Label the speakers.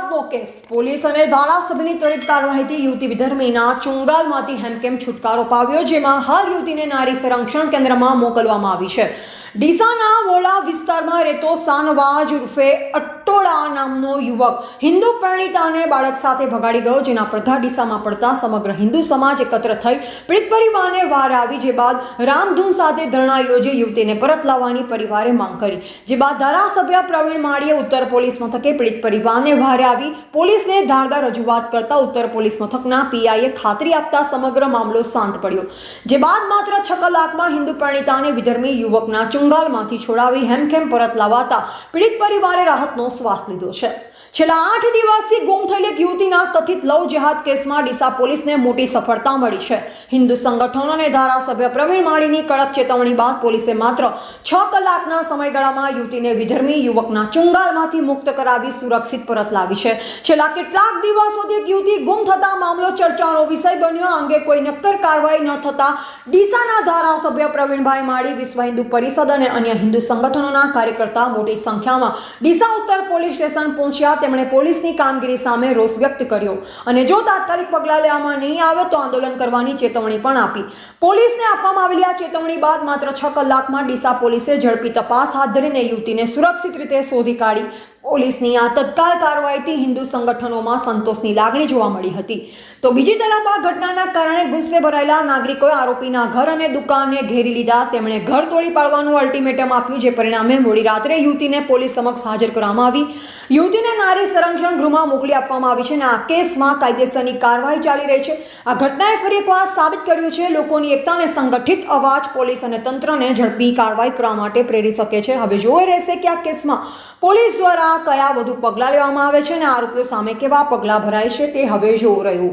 Speaker 1: રાહતનો case. Police અને ધારાસભ્યની ત્વરિત કાર્યવાહીથી યુવતી વિધર્મીના ચુંગાલમાંથી હેમકેમ છુટકારો પાવ્યો, જેમાં હાલ યુવતીને નારી સંરક્ષણ કેન્દ્રમાં મોકલવામાં આવી છે. ડીસાના વોલા વિસ્તારમાં રહેતો સાનવાજ ઉર્ફે અટ્ટોળા નામનો યુવક હિન્દુ પરિણીતાને બાળક સાથે ભગાડી ગયો, જેના પડઘા ડીસામાં પડતા સમગ્ર હિન્દુ સમાજ એકત્ર થઈ પીડિત પરિવારને વાર આવી, જે બાદ રામધૂન સાથે ધરણા યોજી યુવતીને પરત લાવવાની પરિવારે માંગ કરી. જે બાદ ધારાસભ્ય પ્રવીણ માળીએ ઉત્તર પોલીસ મથકે પીડિત પરિવારને વારે આવી પોલીસને ધારદાર રજૂઆત કરતા ઉત્તર પોલીસ મથકના પીઆઈએ ખાતરી આપતા સમગ્ર મામલો શાંત પડ્યો. જે બાદ માત્ર છ કલાકમાં હિન્દુ પરિણીતાને વિધર્મી યુવકના ચુંગાલમાંથી છોડાવી હેમખેમ પરત લાવાતા પીડિત પરિવારે રાહતનો શ્વાસ લીધો છે. છેલ્લા આઠ દિવસથી ગુમ થયેલી યુવતીના કથિત લવ જેહાદ કેસમાં ડીસા પોલીસને મોટી સફળતા મળી છે. હિન્દુ સંગઠનો અને ધારાસભ્ય પ્રવીણ માળીની કડક ચેતવણી બાદ પોલીસે માત્ર છ કલાકના સમયગાળામાં યુવતીને વિધર્મી યુવકના ચુંગાલમાંથી મુક્ત કરાવી સુરક્ષિત પરત લાવી છે. છેલ્લા કેટલાક દિવસોથી એક યુવતી ગુમ થતા મામલો ચર્ચાનો વિષય બન્યો. અંગે કોઈ નક્કર કાર્યવાહી ન થતા ડીસાના ધારાસભ્ય પ્રવીણભાઈ માળી, વિશ્વ હિન્દુ પરિષદ અને અન્ય હિન્દુ સંગઠનોના કાર્યકર્તા મોટી સંખ્યામાં ડીસા ઉત્તર પોલીસ સ્ટેશન પહોંચ્યા. તેમણે પોલીસની કામગીરી સામે રોષ વ્યક્ત કર્યો અને જો તાત્કાલિક પગલાં લેવામાં નહીં આવે તો આંદોલન કરવાની ચેતવણી પણ આપી. પોલીસને આપવામાં આવેલી આ ચેતવણી બાદ માત્ર છ કલાકમાં ડીસા પોલીસે ઝડપી તપાસ હાથ ધરીને યુવતીને સુરક્ષિત રીતે શોધી કાઢી. પોલીસની આ તત્કાલ કાર્યવાહીથી હિન્દુ સંગઠનોમાં સંતોષની લાગણી જોવા મળી હતી. તો બીજી તરફ આ ઘટનાના કારણે ગુસ્સે ભરાયેલા નાગરિકોએ આરોપીના ઘર અને દુકાનને ઘેરી લીધા. તેમણે ઘર તોડી પાડવાનું અલ્ટિમેટમ આપ્યું, જે પરિણામે મોડી રાત્રે યુવતીને પોલીસ સમક્ષ હાજર કરવામાં આવી. યુવતીને નારી સંરક્ષણ ગૃહમાં મોકલી આપવામાં આવી છે અને આ કેસમાં કાયદેસરની કાર્યવાહી ચાલી રહી છે. આ ઘટનાએ ફરી એકવાર સાબિત કર્યું છે, લોકોની એકતા અને સંગઠિત અવાજ પોલીસ અને તંત્રને ઝડપી કાર્યવાહી કરવા માટે પ્રેરી શકે છે. હવે જોઈ રહેશે કે આ કેસમાં પોલીસ દ્વારા કયા વધુ પગલાં લેવામાં આવે છે અને આરોપીઓ સામે કેવા પગલાં ભરાય છે તે હવે જોવું રહ્યું.